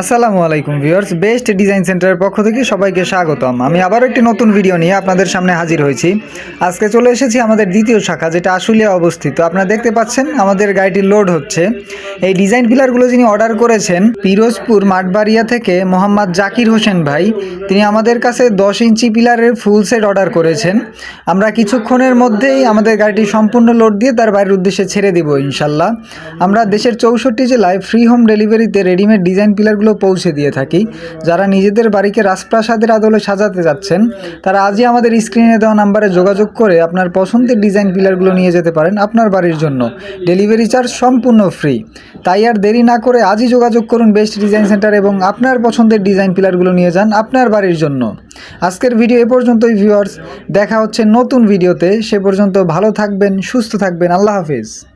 আসসালামু আলাইকুম viewers, best design সেন্টারের পক্ষ থেকে সবাইকে স্বাগতম। আমি আবারও একটি নতুন ভিডিও নিয়ে আপনাদের সামনে হাজির হয়েছি। আজকে চলে এসেছি আমাদের দ্বিতীয় শাখা, যেটা আশুলিয়া অবস্থিত। আপনারা দেখতে পাচ্ছেন, আমাদের গাড়িটি লোড হচ্ছে। এই ডিজাইন পিলারগুলো যিনি অর্ডার করেছেন, পিরোজপুর মাঠবাড়িয়া থেকে মোহাম্মদ জাকির হোসেন ভাই, তিনি আমাদের কাছে দশ ইঞ্চি পিলারের ফুল সেট অর্ডার করেছেন। আমরা কিছুক্ষণের মধ্যেই আমাদের গাড়িটি সম্পূর্ণ লোড দিয়ে তার বাড়ির উদ্দেশ্যে ছেড়ে দিব ইনশাল্লাহ। আমরা দেশের চৌষট্টি জেলায় ফ্রি হোম ডেলিভারিতে রেডিমেড ডিজাইন পিলারগুলো পৌঁছে দিয়ে থাকি। যারা নিজেদের বাড়িকে রাজপ্রাসাদের আদলে সাজাতে যাচ্ছেন, তারা আজই আমাদের স্ক্রিনে দেওয়া নাম্বারে যোগাযোগ করে আপনার পছন্দের ডিজাইন পিলারগুলো নিয়ে যেতে পারেন আপনার বাড়ির জন্য। ডেলিভারি চার্জ সম্পূর্ণ ফ্রি। তাই আর দেরি না করে আজই যোগাযোগ করুন বেস্ট ডিজাইন সেন্টার এবং আপনার পছন্দের ডিজাইন পিলারগুলো নিয়ে যান আপনার বাড়ির জন্য। আজকের ভিডিও এ পর্যন্তই, ভিউয়ার্স। দেখা হচ্ছে নতুন ভিডিওতে। সে পর্যন্ত ভালো থাকবেন, সুস্থ থাকবেন। আল্লাহ হাফিজ।